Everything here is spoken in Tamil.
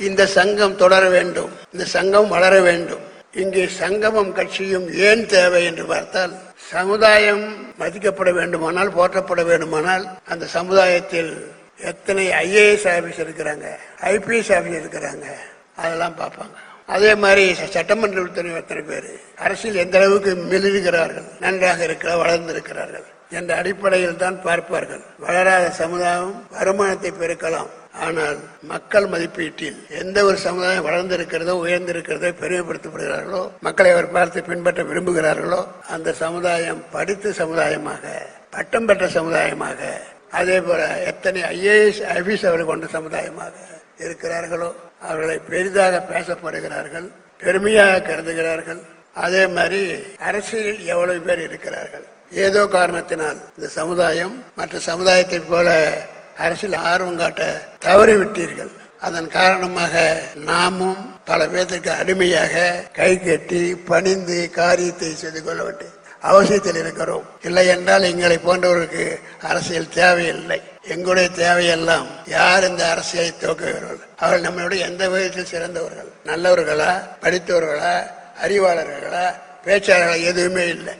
இந்த சங்கம் தொடர வேண்டும். இந்த சங்கம் வளர வேண்டும். இங்கே சங்கமம் கட்சியும் ஏன் தேவை என்று பார்த்தால் சமுதாயம் மதிக்கப்பட வேண்டுமானால் போற்றப்பட வேண்டுமானால் அந்த சமுதாயத்தில் எத்தனை ஐஏஎஸ் ஆபீஸ் இருக்கிறாங்க ஐபிஎஸ் ஆபீஸ் இருக்கிறாங்க அதெல்லாம் பார்ப்பாங்க. அதே மாதிரி ச- சட்டமன்ற உறுப்பினர் எத்தனை பேர். அரசியல் எந்த அளவுக்கு மெலிருக்கிறார்கள் நன்றாக இருக்கிற வளர்ந்திருக்கிறார்கள் என்ற அடிப்படையில் தான் பார்ப்பார்கள். வளராத சமுதாயம் வருமானத்தை பெருக்கலாம். ஆனால் மக்கள் மதிப்பீட்டில் எந்த ஒரு சமுதாயம் வளர்ந்திருக்கிறதோ உயர்ந்திருக்கிறதோ பெருமைப்படுத்தப்படுகிறார்களோ மக்களை அவர் பார்த்து பின்பற்ற விரும்புகிறார்களோ அந்த சமுதாயம் படித்த சமுதாயமாக பட்டம் பெற்ற சமுதாயமாக அதே போல எத்தனை ஐஏஎஸ் ஆபீஸ் அவர்கள் கொண்ட சமுதாயமாக இருக்கிறார்களோ அவர்களை பெரிதாக பேசப்படுகிறார்கள் பெருமையாக கருதுகிறார்கள். அதே மாதிரி அரசியலில் எவ்வளவு பேர் இருக்கிறார்கள்? ஏதோ காரணத்தினால் இந்த சமுதாயம் மற்ற சமுதாயத்தை போல அரசியல் ஆர்வம் காட்ட தவறிவிட்டீர்கள் அதன் காரணமாக நாமும் பல பேர்த்திற்கு அடிமையாக கை கட்டி பணிந்து காரியத்தை செய்து கொள்ள அவசியத்தில் இருக்கிறோம். இல்லை என்றால் எங்களை போன்றவர்களுக்கு அரசியல் தேவையில்லை. எங்களுடைய தேவையெல்லாம் யார் இந்த அரசியலை துவக்குகிறார்கள்? அவர்கள் நம்மளுடைய எந்த விதத்தில் சிறந்தவர்கள்? நல்லவர்களா? படித்தவர்களா? அறிவாளர்களா? பேச்சாளர்களா? எதுவுமே இல்லை.